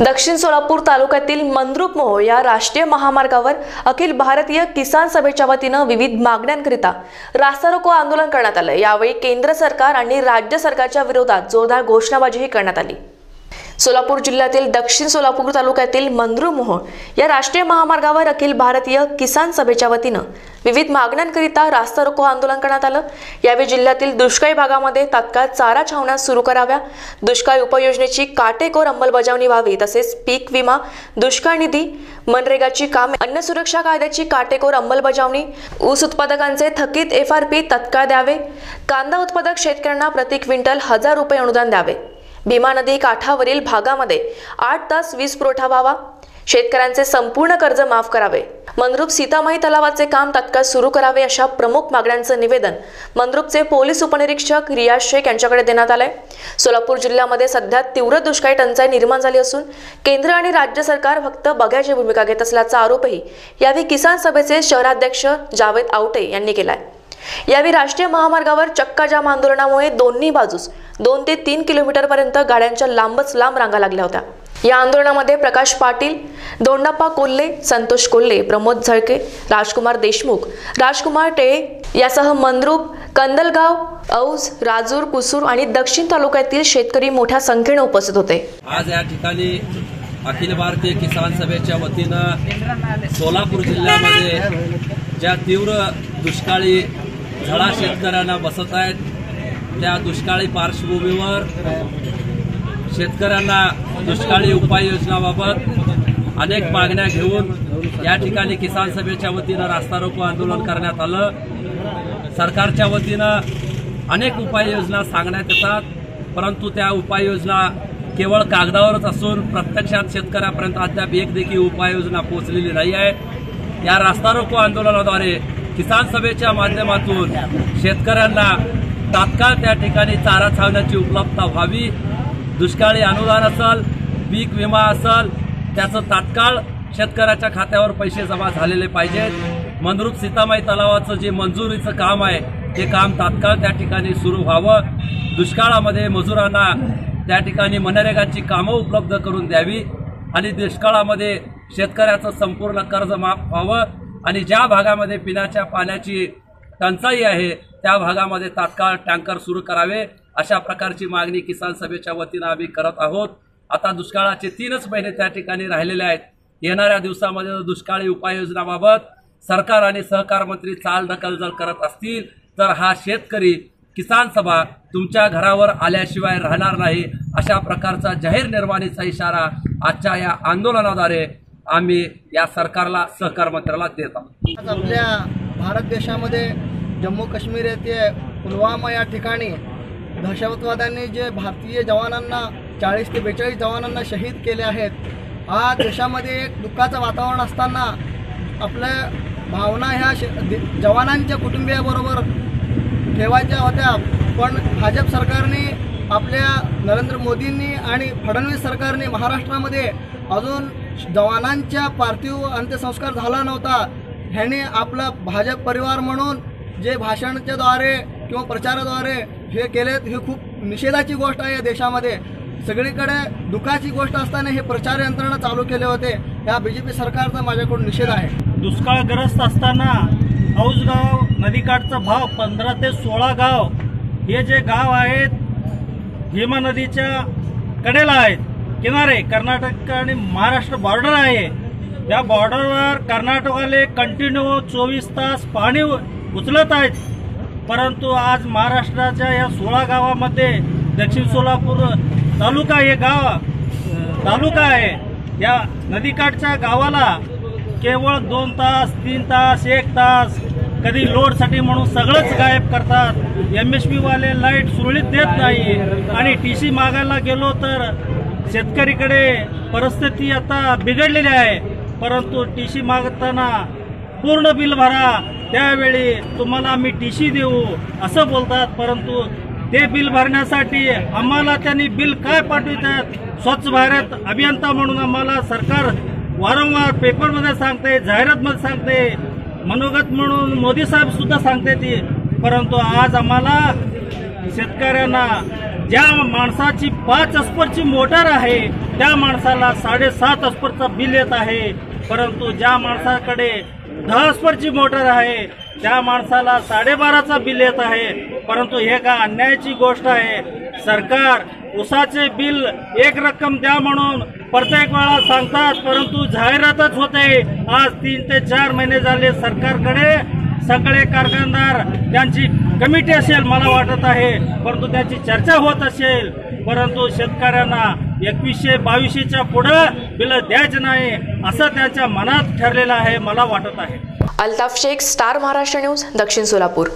दक्षिण सोलापूर तालुक्यातील मंद्रुप मोह या राष्ट्रीय महामार्गावर अखिल भारतीय किसान सभेच्या वतीनं विविध मागण्यांकरिता रास्ता रोको आंदोलन करण्यात आलं. यावेळी केंद्र सरकार आणि राज्य सरकारच्या विरोधात जोरदार घोषणाबाजीही करण्यात आली. सोलापूर जिल्ह्यातील दक्षिण सोलापूर तालुक्यातील मंद्रुमोहोळ या राष्ट्रीय महामार्गावर अखिल भारतीय किसान सभेच्या वतीनं विविध मागण्यांकरिता रास्ता रोको आंदोलन करण्यात आलं. यावेळी जिल्ह्यातील दुष्काळी भागामध्ये तात्काळ चारा छावण्या सुरू कराव्या. दुष्काळी उपाययोजनेची काटेकोर अंमलबजावणी व्हावी तसेच पीक विमा दुष्काळ निधी मनरेगाची कामे अन्न सुरक्षा कायद्याची काटेकोर अंमलबजावणी ऊस उत्पादकांचे थकीत एफ आर पी तत्काळ द्यावे. कांदा उत्पादक शेतकऱ्यांना प्रति क्विंटल हजार रुपये अनुदान द्यावे. भीमा नदी काठावरील भागामध्ये आठ तास वीज पुरवठा व्हावा. शेतकऱ्यांचे संपूर्ण कर्ज माफ करावे. मंद्रुप सीतामाई तलावाचे काम तत्काळ सुरू करावे अशा प्रमुख मागण्यांचं निवेदन मंद्रुपचे पोलीस उपनिरीक्षक रियाज शेख यांच्याकडे देण्यात आलंय. सोलापूर जिल्ह्यामध्ये सध्या तीव्र दुष्काळी टंचाई निर्माण झाली असून केंद्र आणि राज्य सरकार फक्त बघ्याची भूमिका घेत असल्याचा आरोपही यावेळी किसान सभेचे शहराध्यक्ष जावेद आवटे यांनी केलाय. यावेळी राष्ट्रीय महामार्गावर चक्का जाम आंदोलनामुळे दोन्ही बाजूस दोन ते तीन किलोमीटरपर्यंत गाड्यांच्या लांबच लांब रांगा लागल्या होत्या. या आंदोलनामध्ये प्रकाश पाटील दोंडाप्पा कोल्हे संतोष कोल्हे प्रमोद झळके राजकुमार देशमुख राजकुमार टेळे यासह मंद्रुप कंदलगाव औज राजूर कुसूर आणि दक्षिण तालुक्यातील शेतकरी मोठ्या संख्येने उपस्थित होते. आज या ठिकाणी अखिल भारतीय किसान सभेच्या वतीनं सोलापूर जिल्ह्यामध्ये ज्या तीव्र दुष्काळी झळा शेतकऱ्यांना बसत आहेत. त्या दुष्काळी पार्श्वभूमीवर शेतकऱ्यांना दुष्काळी उपाययोजनाबाबत अनेक मागण्या घेऊन या ठिकाणी किसान सभेच्या वतीनं रास्ता रोको आंदोलन करण्यात आलं. सरकारच्या वतीनं अनेक उपाययोजना सांगण्यात येतात. परंतु त्या उपाययोजना केवळ कागदावरच असून प्रत्यक्षात शेतकऱ्यापर्यंत अद्याप एक देखील उपाययोजना पोहोचलेली नाही आहे. या रास्ता रोको आंदोलनाद्वारे किसान सभेच्या माध्यमातून शेतकऱ्यांना तात्काळ त्या ठिकाणी चारा छावण्याची उपलब्धता व्हावी. दुष्काळी अनुदान असल पीक विमा असल त्याचं तात्काळ शेतकऱ्याच्या खात्यावर पैसे जमा झालेले पाहिजेत. मनरूप सीतामाई तलावाचं जे मंजुरीचं काम आहे ते काम तात्काळ त्या ठिकाणी सुरू व्हावं. दुष्काळामध्ये मजुरांना त्या ठिकाणी मनरेगाची कामं उपलब्ध करून द्यावी आणि दुष्काळामध्ये शेतकऱ्याचं संपूर्ण कर्ज माफ व्हावं. आणि ज्या भागामध्ये पिण्याच्या पाण्याची टंचाई आहे त्या भागामध्ये तात्काळ टँकर सुरू करावे अशा प्रकारची मागणी किसान सभेच्या वतीनं आम्ही करत आहोत. आता दुष्काळाचे तीनच महिने त्या ठिकाणी राहिलेले आहेत. येणाऱ्या दिवसामध्ये दुष्काळी उपाययोजनाबाबत सरकार आणि सहकार मंत्री चाल ढकल जर करत असतील तर हा शेतकरी किसान सभा तुमच्या घरावर आल्याशिवाय राहणार नाही अशा प्रकारचा जाहीर निर्माणीचा इशारा आजच्या या आंदोलनाद्वारे आम्ही या सरकारला सहकार मंत्र्याला देत आहोत. आज आपल्या भारत देशामध्ये जम्मू काश्मीर येथे पुलवामा या ठिकाणी दहशतवाद्यांनी जे भारतीय जवानांना चाळीस ते बेचाळीस जवानांना शहीद केले आहेत आज देशामध्ये एक दुःखाचं वातावरण असताना आपल्या भावना ह्या श जवानांच्या कुटुंबियाबरोबर ठेवायच्या होत्या. पण भाजप सरकारने आपल्या नरेंद्र मोदींनी आणि फडणवीस सरकारने महाराष्ट्रामध्ये अजून जवानांच्या पार्थिव अंत्यसंस्कार झाला नव्हता. ह्याने आपला भाजप परिवार म्हणून जे भाषणाच्याद्वारे किंवा प्रचाराद्वारे हे केलेत हे खूप निषेधाची गोष्ट आहे या देशामध्ये. सगळीकडे दुःखाची गोष्ट असताना हे प्रचार यंत्रणा चालू केले होते. या बी जे पी सरकारचा माझ्याकडून निषेध आहे. दुष्काळग्रस्त असताना औजगाव नदीकाठचा भाव पंधरा ते सोळा गाव हे जे गाव आहेत भीमा नदीच्या कडेला आहेत. किनारे कर्नाटक आणि महाराष्ट्र बॉर्डर आहे. या बॉर्डरवर कर्नाटकवाले कंटिन्यू चोवीस तास पाणी उचलत आहेत. परंतु आज महाराष्ट्राच्या या सोळा गावामध्ये दक्षिण सोलापूर तालुका हे गाव तालुका आहे. या नदीकाठच्या गावाला केवळ दोन तास तीन तास एक तास कधी लोडसाठी म्हणून सगळंच गायब करतात. एम एस पीवाले लाइट सुरळीत देत नाही. आणि टी सी मागायला गेलो तर शेतकरीकडे परिस्थिती आता बिघडलेली आहे. परंतु टी सी मागताना पूर्ण बिल भरा. त्यावेळी तुम्हाला आम्ही टी सी देऊ असं बोलतात. परंतु ते बिल भरण्यासाठी आम्हाला त्यांनी बिल काय पाठवितात स्वच्छ भारत अभियंता म्हणून आम्हाला सरकार वारंवार पेपरमध्ये सांगते जाहिरातमध्ये सांगते. मनोगत म्हणून मोदी साहेब सुद्धा सांगते ती. परंतु आज आम्हाला शेतकऱ्यांना ज्या माणसाची पाच अस्परची मोटर आहे त्या माणसाला साडेसात अस्परचं बिल येत आहे. परंतु ज्या माणसाकडे दहा अस्परची मोटर आहे त्या माणसाला साडेबाराचा बिल येत आहे. परंतु हे का अन्यायाची गोष्ट आहे? सरकार उसाचे बिल एक रक्कम द्या म्हणून प्रत्येक वेळा सांगतात परंतु जाहिरातच होते. आज तीन ते चार महिने झाले सरकारकडे. सगळे कारखानदार त्यांची कमिटी असेल मला वाटत आहे. परंतु त्याची चर्चा होत असेल. परंतु शेतकऱ्यांना एकवीसशे बावीसशेच्या पुढं बिलं द्यायचं नाही असं त्यांच्या मनात ठरलेलं आहे मला वाटत आहे. Altaf Shaikh star Maharashtra news Dakshin Solapur.